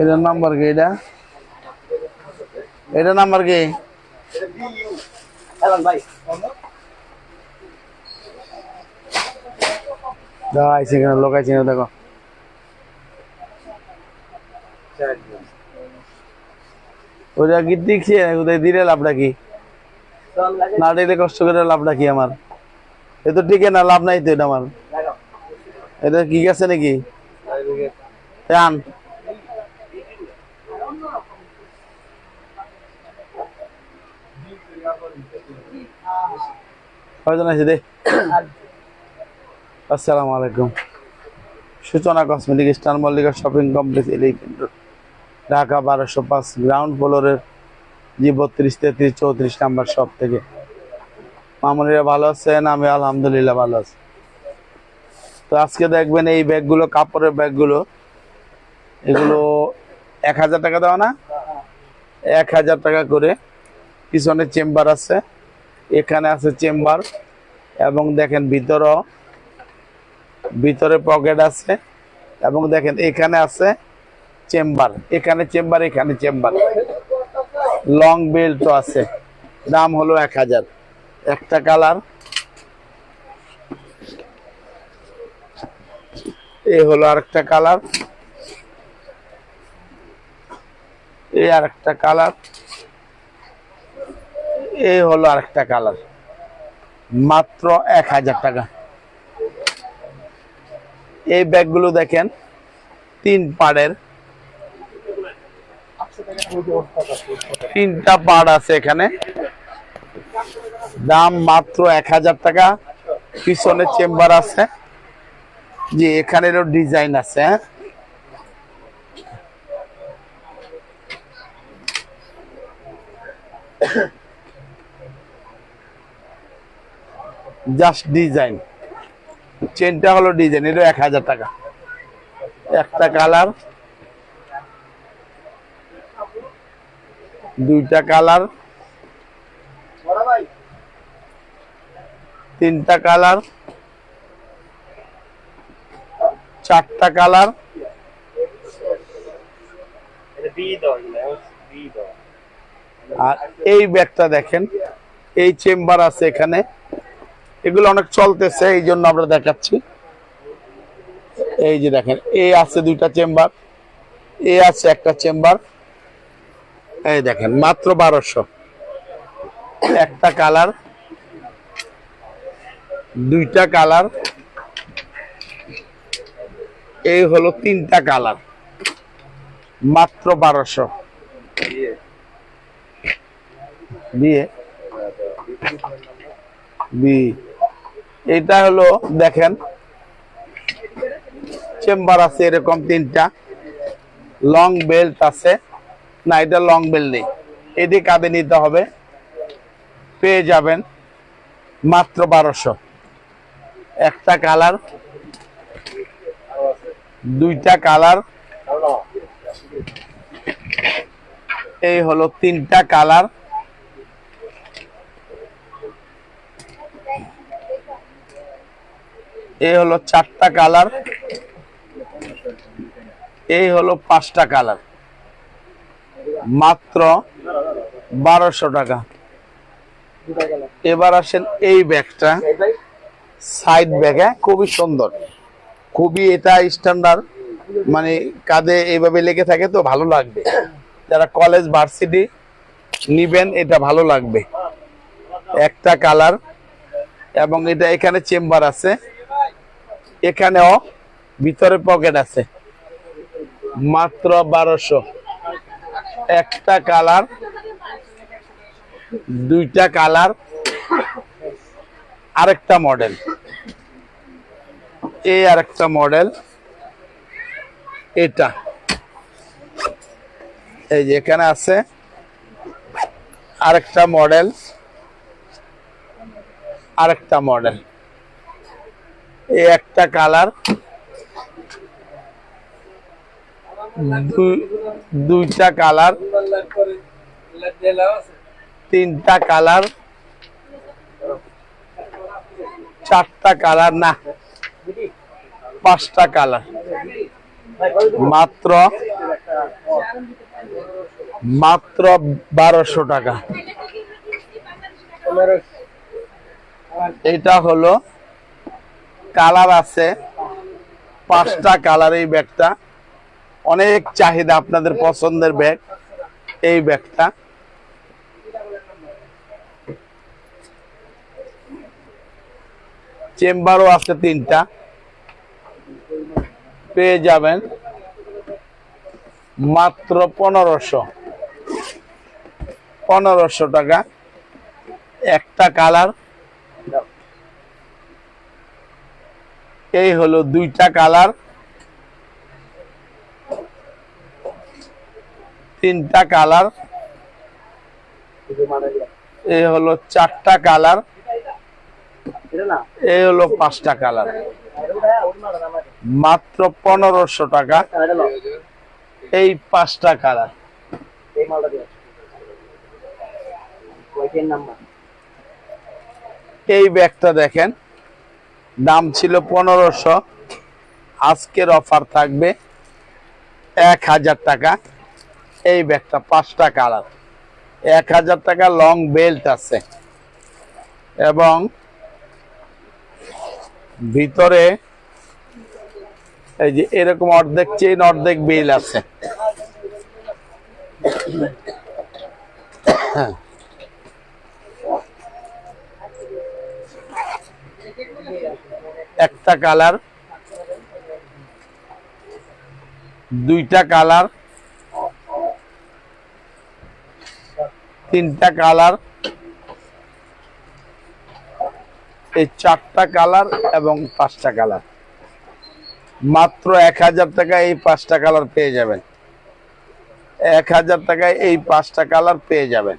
এটার নাম্বার কি এটা? এটা নাম্বার কি? লোক আইসে দেখো। ওটা কি দেখছি কোথায় দিলে লাভটা কি? না দিলে কষ্ট করে লাভটা কি আমার? এ তো ঠিক না লাভ নাই তো এটা আমার। এটা কি গেছে নাকি? আন কয়জন আছে দে? আসসালামু আলাইকুম। Suchona cosmetic star Mallika shopping complex এলিই Dhaka বারোশো পাঁচ গ্রাউন্ড ফ্লোরের জি বত্রিশ তেত্রিশ চৌত্রিশ নাম্বার শপ থেকে। মামুনিরা ভালো আছেন? আমি আলহামদুলিল্লাহ ভালো আছি। তো আজকে দেখবেন এই ব্যাগগুলো কাপড়ের ব্যাগগুলো এগুলো এক হাজার টাকা দেওয়া না? এক হাজার টাকা করে পিছনে চেম্বার আছে। এখানে আছে চেম্বার এবং দেখেন ভিতরও, ভিতরে পকেট আছে এবং দেখেন এখানে আছে চেম্বার, এখানে চেম্বার এখানে চেম্বার। লং বেল্টও আছে, দাম হলো এক হাজার। একটা কালার, এ হলো আরেকটা কালার এই আরেকটা কালার। এই হলো আরেকটা কালার। মাত্র এক হাজার টাকা। এই ব্যাগগুলো দেখেন, তিন পাড়ের। তিনটা পাড় আছে এখানে। দাম মাত্র এক হাজার টাকা। পিছনে চেম্বার আছে। জি, এখানেরও ডিজাইন আছে হ্যাঁ। জাস্ট ডিজাইন চেনটা হলো ডিজাইন এটা এক হাজার টাকা। একটা কালার দুইটা কালার তিনটা কালার চারটা কালার। আর এই ব্যাগটা দেখেন এই চেম্বার আছে এখানে। এগুলো অনেক চলতেছে, এই জন্য আমরা দেখাচ্ছি। এই যে দেখেন, এ আছে দুইটা চেম্বার, এ আছে একটা চেম্বার। এই দেখেন, মাত্র বারোশো। একটা কালার, দুইটা কালার, এই হলো তিনটা কালার। মাত্র বারোশো। দিয়ে বি এটা হলো, দেখেন। চেম্বার আছে এরকম তিনটা। লং বেল্ট আছে। না, এটা লং বেল্ট নেই। এটি কাঁধে নিতে হবে। পেয়ে যাবেন মাত্র বারোশো। একটা কালার, দুইটা কালার। এই হলো তিনটা কালার। এই হলো চারটা কালার এই হলো পাঁচটা কালার। মাত্র বারোশো টাকা। এবার আসেন এই ব্যাগটা, সাইড ব্যাগ হ্যাঁ খুবই সুন্দর। খুবই এটা স্ট্যান্ডার্ড মানে কাঁধে এইভাবে লেগে থাকে তো ভালো লাগবে। যারা কলেজ ভার্সিটি নিবেন, এটা ভালো লাগবে। একটা কালার, এবং এটা এখানে চেম্বার আছে। এখানেও ভিতরে পকেট আছে। মাত্র বারোশো। একটা কালার দুইটা কালার আরেকটা মডেল এই আরেকটা মডেল এটা। এই যে এখানে আছে আরেকটা মডেল আরেকটা মডেল একটা কালার। দুইটা কালার। তিনটা কালার। চারটা কালার, না। পাঁচটা কালার। মাত্র মাত্র বারোশো টাকা। এটা হলো কালার আছে। পাঁচটা কালার এই ব্যাগটা। অনেক চাহিদা আপনাদের পছন্দের ব্যাগ, এই ব্যাগটা। চেম্বারও আছে তিনটা। পেয়ে যাবেন মাত্র পনেরোশো। পনেরোশো টাকা। একটা কালার। এই হলো দুইটা কালার। তিনটা কালার। এই হলো চারটা কালার। এই হলো পাঁচটা কালার। মাত্র পনেরোশো টাকা। এই পাঁচটা কালার। এই ব্যাগটা দেখেন। দাম ছিল পনেরোশো। আজকের অফার থাকবে এক হাজার টাকা। এই ব্যাগটা পাঁচটা কালার। এক হাজার টাকা লং বেল্ট আছে। এবং ভিতরে এই যে এরকম অর্ধেক চেইন অর্ধেক বেল আছে। একটা কালার, দুইটা কালার, তিনটা কালার, এই চারটা কালার এবং পাঁচটা কালার। মাত্র এক হাজার টাকা এই পাঁচটা কালার পেয়ে যাবেন। এক হাজার টাকায় এই পাঁচটা কালার পেয়ে যাবেন।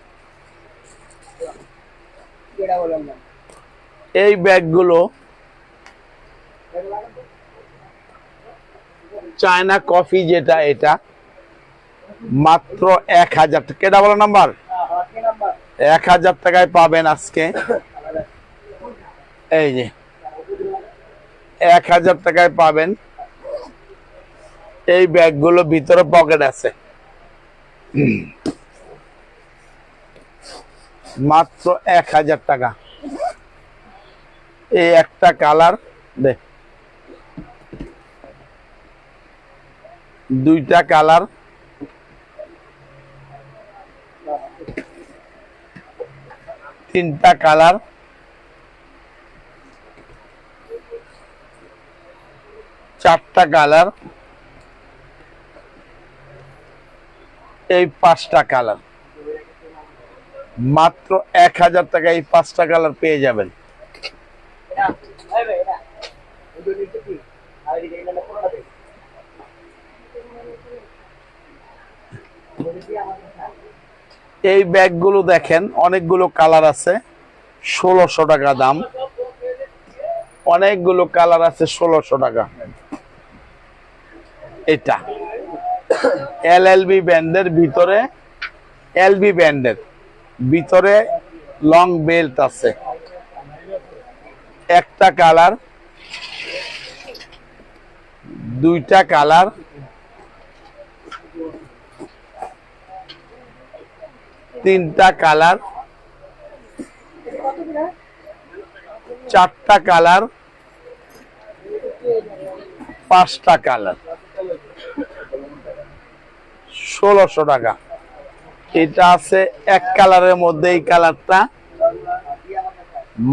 এই ব্যাগগুলো চায়না কফি যেটা, এটা মাত্র এক হাজার টাকা। কেটা বলো নাম্বার? এক হাজার টাকায় পাবেন আজকে। এই যে, এক হাজার টাকায় পাবেন। এই ব্যাগগুলো ভিতরে পকেট আছে। মাত্র এক হাজার টাকা। এই একটা কালার, দে। দুইটা কালার। তিনটা কালার। চারটা কালার। এই পাঁচটা কালার। মাত্র এক হাজার টাকা এই পাঁচটা কালার পেয়ে যাবেন। এই ব্যাগগুলো দেখেন, অনেকগুলো কালার আছে, ষোলোশো টাকা দাম। অনেকগুলো কালার আছে, ষোলোশো টাকা। এটা এল এল বি ব্যান্ডের ভিতরে এল বি ব্যান্ডের ভিতরে লং বেল্ট আছে। একটা কালার, দুইটা কালার তিনটা কালার। চারটা কালার। পাঁচটা কালার। ষোলোশো টাকা। এটা আছে এক কালারের মধ্যে এই কালারটা।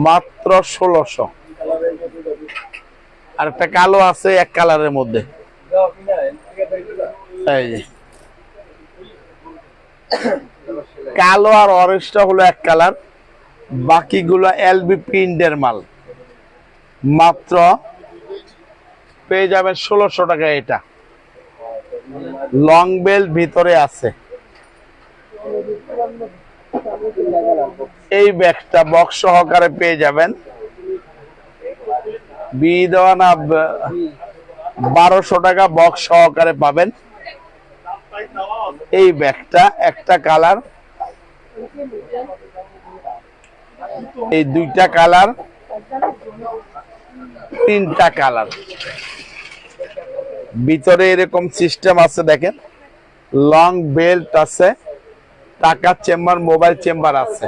মাত্র ষোলোশো। আর একটা কালো আছে এক কালারের মধ্যে। এই যে। কালো আর অরেঞ্জটা হলো এক কালার বাকিগুলো এলবি প্রিন্টের মাল। মাত্র পেয়ে যাবেন ষোলোশো টাকা এটা। লং বেল্ট ভিতরে আছে। এই ব্যাগটা বক্স সহকারে পেয়ে যাবেন। বি দেওয়া বারোশো টাকা বক্স সহকারে পাবেন। এই ব্যাগটা একটা কালার এই দুইটা কালার, তিনটা কালার। ভিতরে এরকম সিস্টেম আছে দেখেন, লং বেল্ট আছে টাকার চেম্বার, মোবাইল চেম্বার আছে।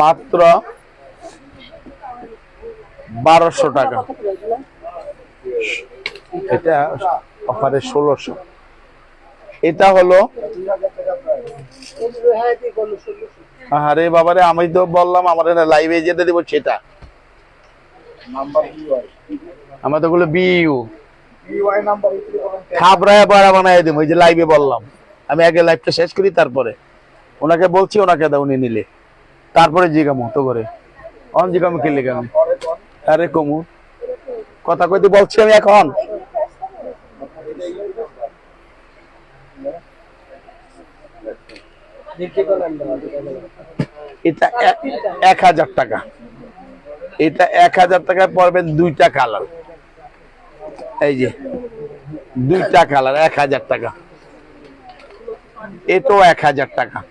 মাত্র বারোশো টাকা। এটা অফারে ষোলোশো। এটা হলো আরে বাবারে, আমি তো বললাম আমার লাইভে যেতে দেবো সেটা। আমার তো গুলো বিইউ খাবরায় দেবো, ওই যে লাইভে বললাম। আমি আগে শেষ করি, তারপরে। ওনাকে বলছি, ওনাকে দাও, উনি নিলে। তারপরে তো করে। অন আরে কমু। কথা কইতে বলছি আমি এখন। এটা এক- হাজার টাকা। এটা এক হাজার টাকায় পড়বেন দুইটা কালার। এই যে, দুইটা কালার, এক হাজার টাকা। এটাও এক হাজার টাকা।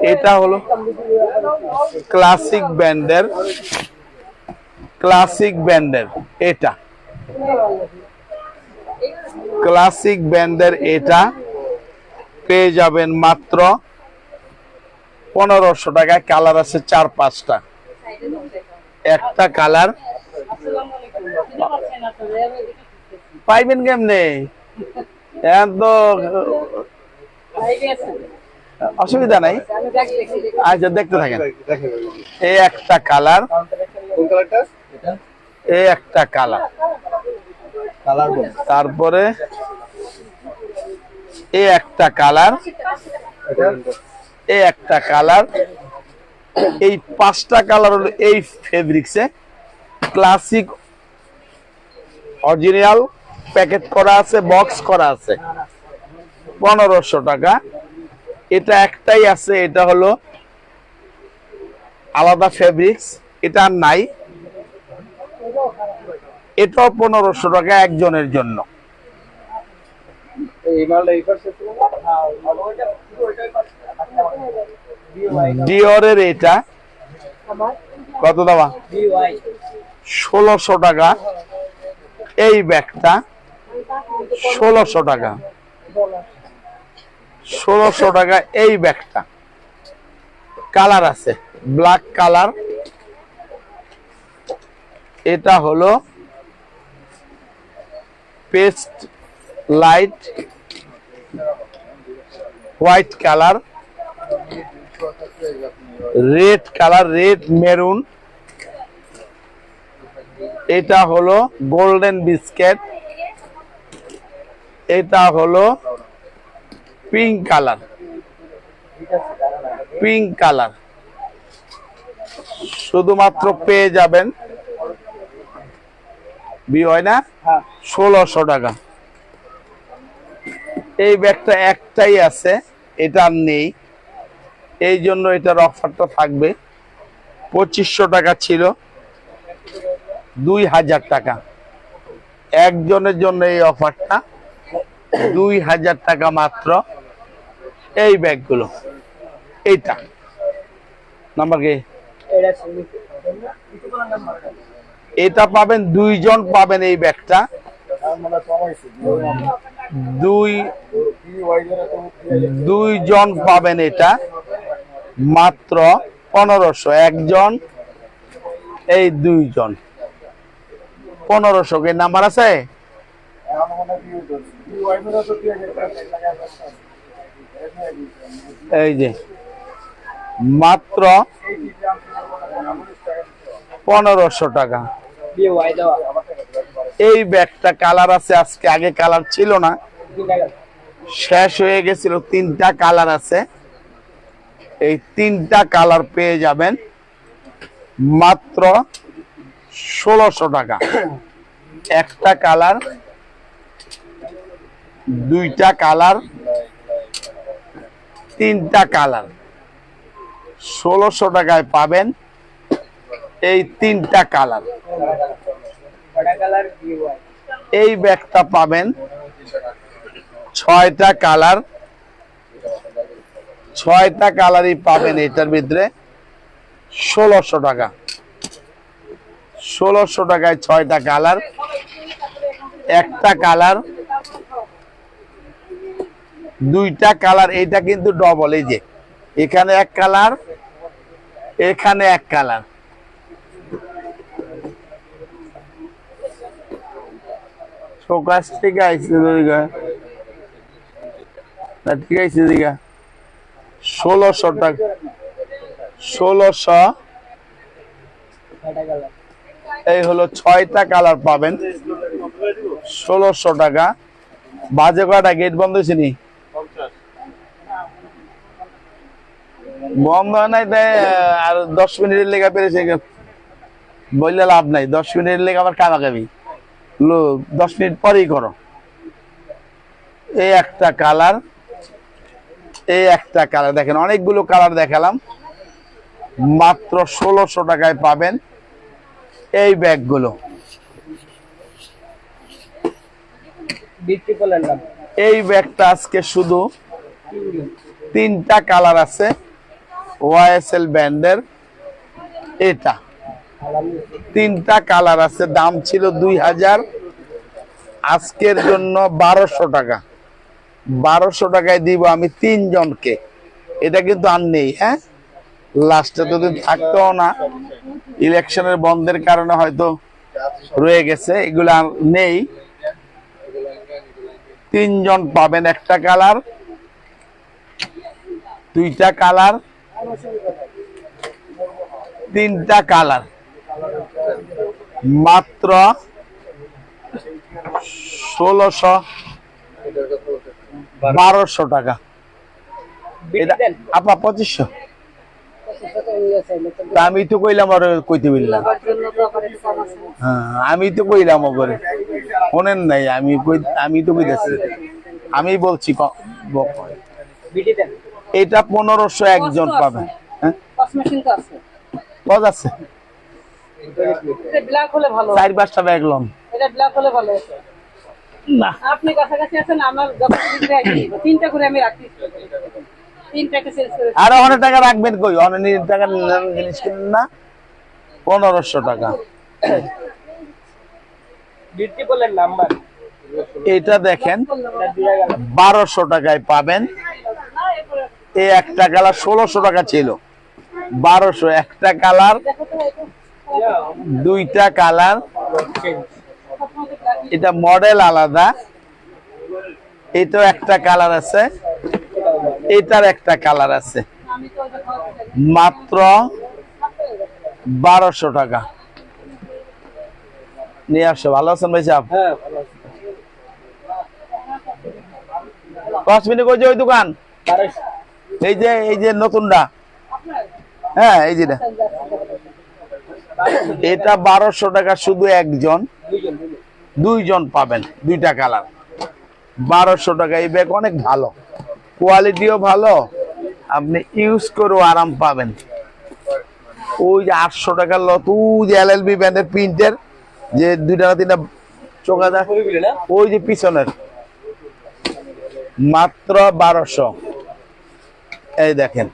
এটা হলো ক্লাসিক ব্যান্ডের ক্লাসিক ব্যান্ডের এটা। ক্লাসিক ব্যান্ডের এটা। পেয়ে যাবেন মাত্র পনেরোশো টাকায় কালার আছে চার পাঁচটা। একটা কালার। পাইবেন কেমনে? তো অসুবিধা নাই। আচ্ছা দেখতে থাকেন। এই একটা কালার। এই একটা কালার। কালার তারপরে এই একটা কালার, এ একটা কালার। এই পাঁচটা কালার হলো এই ফেব্রিক্সে। ক্লাসিক, অরিজিনাল, প্যাকেট করা আছে, বক্স করা আছে। পনেরোশো টাকা। এটা একটাই আছে, এটা হলো আলাদা ফেব্রিক্স, এটা আর নাই। এটাও পনেরোশো টাকা একজনের জন্য। এই মালটা এই পাশে ডিওরের এটা? কত দামা? ষোলোশো টাকা। এই ব্যাগটা ষোলোশো টাকা। ষোলোশো টাকা এই ব্যাগটা। কালার আছে ব্ল্যাক কালার। এটা হলো paste light white colour red colour red maroon এটা হলো গোল্ডেন বিস্কেট এটা হলো পিঙ্ক কালার পিঙ্ক কালার শুধুমাত্র পেয়ে যাবেন। বি হয় না? হ্যাঁ। ষোলোশো টাকা। এই ব্যাগটা একটাই আছে, এটা আর নেই। এই জন্য এটার অফারটা থাকবে। পঁচিশশো টাকা ছিল, দুই হাজার টাকা। একজনের জন্য এই অফারটা, দুই হাজার টাকা মাত্র। এই ব্যাগগুলো, এইটা। নাম্বার কি? এটা পাবেন, দুইজন পাবেন এই ব্যাগটা। দুই দুইজন পাবেন এটা। মাত্র পনেরোশো। একজন, এই দুইজন পনেরোশো কে নাম্বার আছে? এই যে, মাত্র পনেরোশো টাকা। এই ব্যাগটা কালার আছে, আজকে আগে কালার ছিল না। শেষ হয়ে গেছিল, তিনটা কালার আছে। এই তিনটা কালার পেয়ে যাবেন মাত্র ষোলোশো টাকা। একটা কালার, দুইটা কালার, তিনটা কালার। ষোলোশো টাকায় পাবেন এই তিনটা কালার। এই ব্যাগটা পাবেন ছয়টা কালার। ছয়টা কালারই পাবেন এটার ভিতরে ষোলোশো টাকা। ষোলোশো টাকায় ছয়টা কালার। একটা কালার। দুইটা কালার, এইটা কিন্তু ডবল এই যে। এখানে এক কালার, এখানে এক কালার। ফোকাস ঠিক আছে দিঘা না ঠিক আছে দিঘা ষোলোশো টাকা ষোলোশো। এই হলো ছয়টা কালার পাবেন। ষোলোশো টাকা। বাজে কয়টা? গেট বন্ধ হয়েছে নি? বন্ধ হয় নাই তাই আর দশ মিনিটের লেগা পেরেছে। বললে লাভ নাই। দশ মিনিটের লেগে আবার কামাকামি। দশ মিনিট পরেই করো। এই একটা কালার এই একটা কালার। দেখেন অনেকগুলো কালার দেখালাম। মাত্র ষোলোশো টাকায় পাবেন এই ব্যাগগুলো। এই ব্যাগটা আজকে শুধু তিনটা কালার আছে ওয়াইএসএল ব্যান্ডের এটা। তিনটা কালার আছে, দাম ছিল দুই হাজার। আজকের জন্য বারোশো টাকা। বারোশো টাকায় দিব আমি তিনজনকে। এটা কিন্তু আর নেই হ্যাঁ? লাস্টে তো দিন থাকতেও না। ইলেকশনের বন্ধের কারণে হয়তো রয়ে গেছে, এগুলো আর নেই। তিনজন পাবেন একটা কালার, দুইটা কালার, তিনটা কালার। মাত্র ষোলোশো বারোশো টাকা। আপা পঁচিশশো। আমি তো কইলাম আর কইতে বললাম হ্যাঁ আমি তো কইলাম ওপরে শোনেন নাই আমি কই- আমি তো কইতেছি। আমি বলছি এটা পনেরোশো একজন পাবে। হ্যাঁ? মেশিন তো আছে। কত আছে? এটা ব্ল্যাক হলে ভালো চার পাঁচটা ব্যাগ লম। এটা ব্ল্যাক হলে ভালো হতো। না। আপনি কাছাকাছি আছেন আমার যখন দিতে তিনটা করে আমি রাখি। আর অনেক টাকা রাখবেন কই? অনেক টাকা জিনিস কিনেন না? পনেরোশো টাকা। এটা দেখেন বারোশো টাকায় পাবেন। এই একটা কালার ষোলোশো টাকা ছিল। বারোশো একটা কালার। দুইটা কালার। এটা মডেল আলাদা। এটাও একটা কালার আছে। এটার একটা কালার আছে। মাত্র বারোশো টাকা। নিয়ে আসো ভালো আছেন ভাই সাহেব? হ্যাঁ পাঁচ মিনিট কই যে ওই দোকান? এই যে এই যে নতুনটা। হ্যাঁ এই যেটা এটা বারোশো টাকা শুধু একজন। দুইজন পাবেন, দুইটা কালার। বারোশো টাকা, এই ব্যাগ অনেক ভালো। কোয়ালিটিও ভালো। আপনি ইউজ করেও আরাম পাবেন। ওই যে আটশো টাকার লত যে এল এল বি ব্যান্ডের প্রিন্টের, যে দুইটা তিনটা চোখা দেয় ওই যে পিছনের। মাত্র বারোশো। এই দেখেন,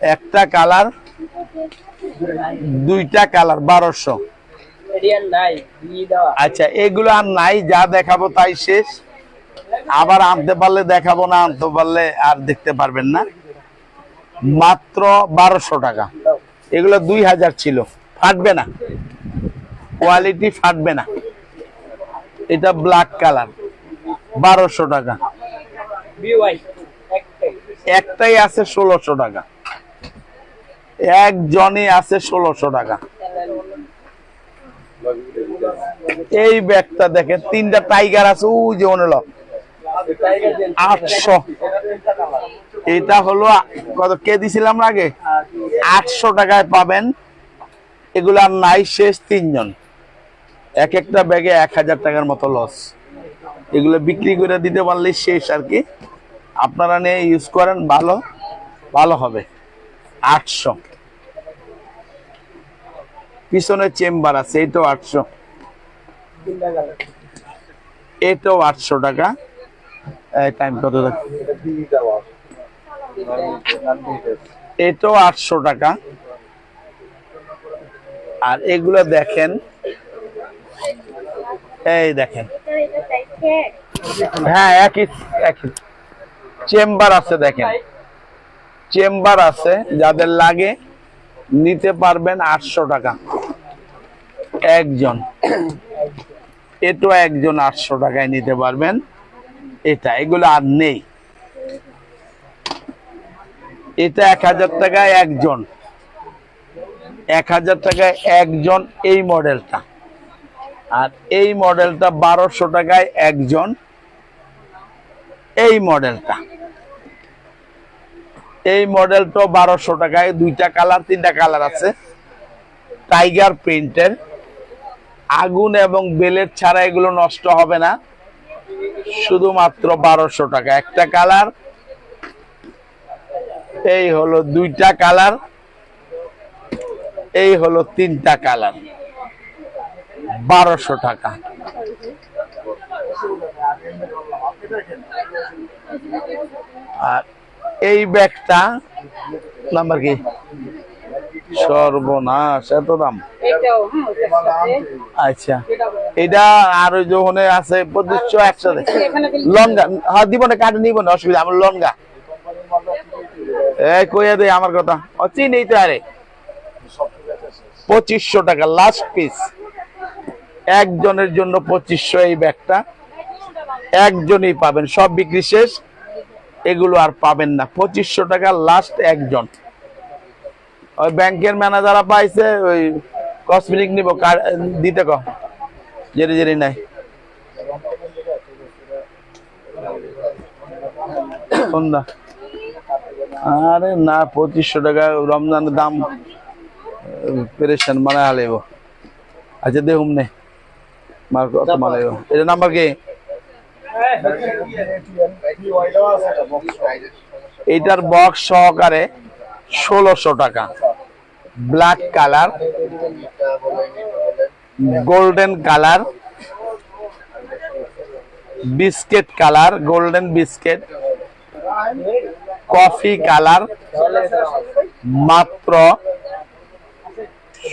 একটা কালার দুইটা কালার বারোশো। আচ্ছা এগুলো আর নাই যা দেখাবো তাই শেষ। আবার আনতে পারলে দেখাবো না আনতে পারলে আর দেখতে পারবেন না। মাত্র বারোশো টাকা। এগুলো দুই হাজার ছিল। ফাটবে না। কোয়ালিটি ফাটবে না। এটা ব্ল্যাক কালার বারোশো টাকা। একটাই আছে ষোলোশো টাকা। একজনই আছে ষোলোশো টাকা। এই ব্যাগটা দেখেন, তিনটা টাইগার আছে, ওই যে দেন আটশো। এটা হলো, কত কে দিছিলাম আগে? আটশো টাকায় পাবেন। এগুলো আর নাই, শেষ তিনজন। এক একটা ব্যাগে এক হাজার টাকার মতো লস এগুলো বিক্রি করে দিতে পারলে শেষ আর কি। আপনারা নিয়ে ইউজ করেন, ভালো ভালো হবে। আটশো। পিছনে চেম্বার আছে, এটাও আটশো। এটাও আটশো টাকা। টাইম কত এটাও আটশো টাকা। আর এগুলো দেখেন। এই দেখেন। হ্যাঁ একই একই। চেম্বার আছে দেখেন। চেম্বার আছে, যাদের লাগে নিতে পারবেন আটশো টাকা। একজন। এটা একজন আটশো টাকায় নিতে পারবেন। এটা, এগুলো আর নেই। এটা এক হাজার টাকায় একজন। এক হাজার টাকায় একজন এই মডেলটা। আর এই মডেলটা বারোশো টাকায় একজন এই মডেলটা। এই মডেলটা বারোশো টাকায় দুইটা কালার তিনটা কালার আছে। টাইগার প্রিন্টের আগুন এবং বেলের ছাড়া এগুলো নষ্ট হবে না। শুধুমাত্র বারোশো টাকা। একটা কালার এই হলো দুইটা কালার এই হলো তিনটা কালার বারোশো টাকা। আর এই ব্যাগটা নাম্বার কি? সর্বনাশ এত দাম? আচ্ছা। এটা আর ওই যখন আছে পঁচিশশো একসাথে। লঙ্গা হ্যাঁ দিব না কাটে নিব না অসুবিধা আমার লঙ্গা। এই কইয়া দে আমার কথা। ও চিনেই তো আরে। পঁচিশশো টাকা লাস্ট পিস একজনের জন্য পঁচিশশো এই ব্যাগটা। একজনই পাবেন সব বিক্রি শেষ। এগুলো আর পাবেন না। পঁচিশশো টাকা লাস্ট একজন। ওই ব্যাংকের ম্যানেজাররা পাইছে, ওই কসমেটিক নিব দিতে ক। জেরি জেরি নাই। আরে না, পঁচিশশো টাকা রমজানের দাম, পেরেশান মানে হালাইব আচ্ছা দেখুন নে। মার কত মালাইব এটা নাম্বার কি? এইটার বক্স সহকারে ষোলোশো টাকা। Black colour golden colour biscuit colour golden biscuit coffee colour মাত্র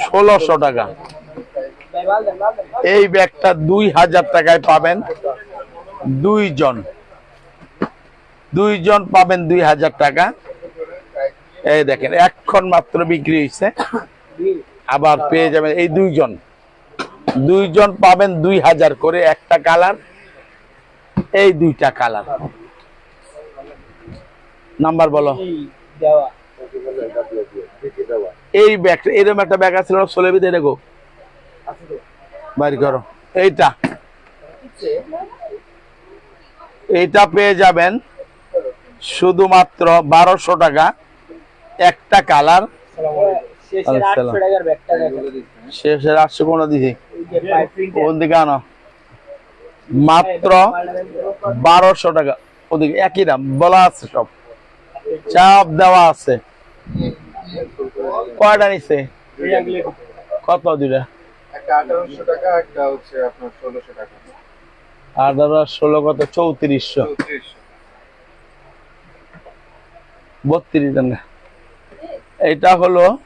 ষোলোশো টাকা। এই ব্যাগটা দুই হাজার টাকায় পাবেন। দুইজন। দুইজন পাবেন দুই হাজার টাকা। এই দেখেন, এখন মাত্র বিক্রি হয়েছে আবার পেয়ে যাবেন এই দুইজন। দুইজন পাবেন দুই হাজার করে একটা কালার। এই দুইটা কালার। নাম্বার বলো। এই ব্যাগ, এরকম একটা ব্যাগ আছে সোলেবি দেখো বাইর করো। এইটা। এইটা পেয়ে যাবেন শুধুমাত্র বারোশো টাকা। একটা কালার। শেষের। আটশো কোনো দিছি কোন দিকে। আনো? মাত্র বারোশো টাকা। ওদিকে একই দাম বলা আছে সব। চাপ দেওয়া আছে। কয়টা নিছে? কত দুটা একটা আঠারোশো টাকা একটা হচ্ছে আপনার ষোলোশো টাকা। আঠারো ষোলো কত? চৌত্রিশশো। বত্রিশ টাকা এটা হলো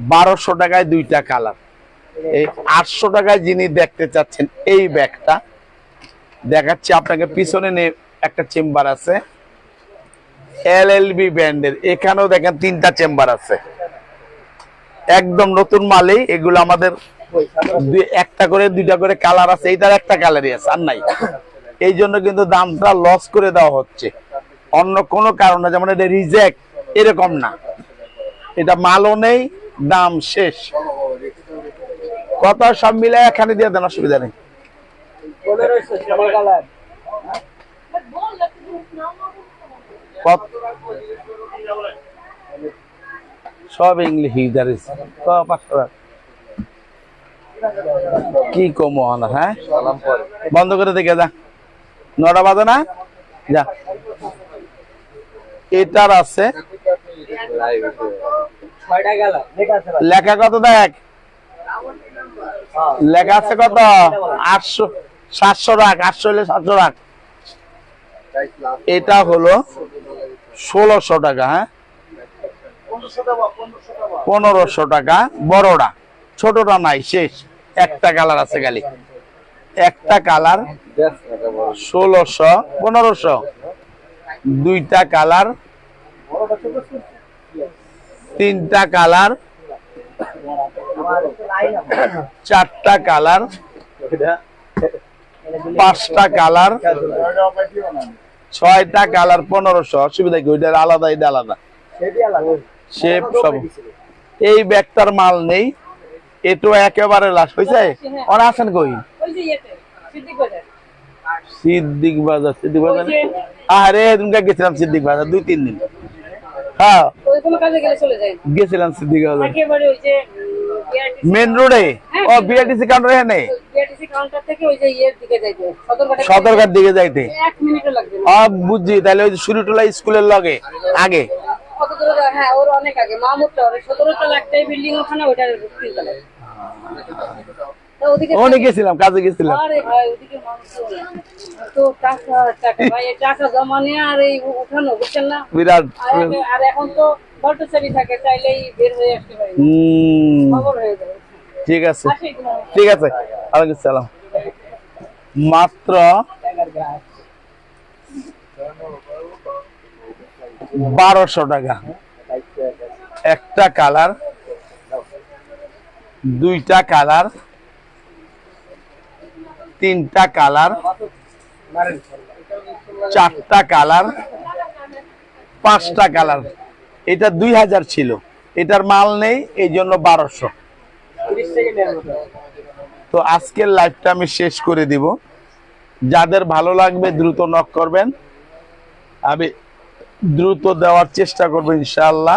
বারোশো টাকায় দুইটা কালার। এই আটশো টাকায় যিনি দেখতে চাচ্ছেন এই ব্যাগটা দেখাচ্ছি আপনাকে পিছনে নে- একটা চেম্বার আছে। এল এল বি ব্র্যান্ডের এখানেও দেখেন তিনটা চেম্বার আছে। একদম নতুন মালেই এগুলো আমাদের একটা করে, দুইটা করে কালার আছে, এইটার একটা কালারই আছে, আর নাই। এই জন্য কিন্তু দামটা লস করে দেওয়া হচ্ছে। অন্য কোনো কারণে যেমন এটা রিজেক্ট এরকম না। এটা মালও নেই, দাম শেষ। কত সব মিলে এখানে দিয়ে দেন, অসুবিধা নেই। সব ইংলিশ পাঁচশো টাকা। কি কম না হ্যাঁ? বন্ধ করে দেখে যা নটা বাজে না? যা। এটার আছে। লেখা কত দেখ? লেখা আছে কত? আটশো, সাতশো রাখ, আটশো হলে সাতশো রাখ। এটা হলো ষোলোশো টাকা হ্যাঁ? পনেরোশো টাকা, বড়টা। ছোটটা নাই, শেষ। একটা কালার আছে খালি। একটা কালার ষোলোশো পনেরোশো। দুইটা কালার তিনটা কালার চারটা কালার পাঁচটা কালার ছয়টা কালার পনেরোশো। অসুবিধা কি ওইটার আলাদা এটা আলাদা। শেপ সব। এই ব্যাগটার মাল নেই। এটো একেবারে লাশ হয়েছে ওরা আছেন কই? সিদ্দিক বাজার। সিদ্দিক বাজার আরে তুমি গেছিলাম সিদ্দিক বাজার দুই তিন দিন। হ্যাঁ। গেছিলাম সিদ্দিক বাজার। মেন রোডে ও বিআরটিসি কাউন্টার এখানে দিকে যাইতে সদরঘাট দিকে বুঝছি তাহলে ওই স্কুলের লগে আগে? হ্যাঁ ওর অনেক আগে। মাহমুদ টাওয়ার সতেরো তলা একটাই বিল্ডিং ওখানে ওইটার তিনতলায়। ওখানে গেছিলাম কাজে গেছিলাম। বিরাট আর এখন- তো থাকে চাইলেই বের হয়ে আসতে পারি খবর হয়ে যাবে ঠিক আছে। ঠিক আছে। আলাইকুম সালাম। মাত্র বারোশো টাকা। একটা কালার দুইটা কালার, তিনটা কালার, চারটা কালার, পাঁচটা কালার। এটা দুই হাজার ছিল। এটার মাল নেই, এই জন্য বারোশো। তো আজকের লাইভটা আমি শেষ করে দিব। যাদের ভালো লাগবে, দ্রুত নক করবেন। আমি দ্রুত দেওয়ার চেষ্টা করব, ইনশাআল্লাহ।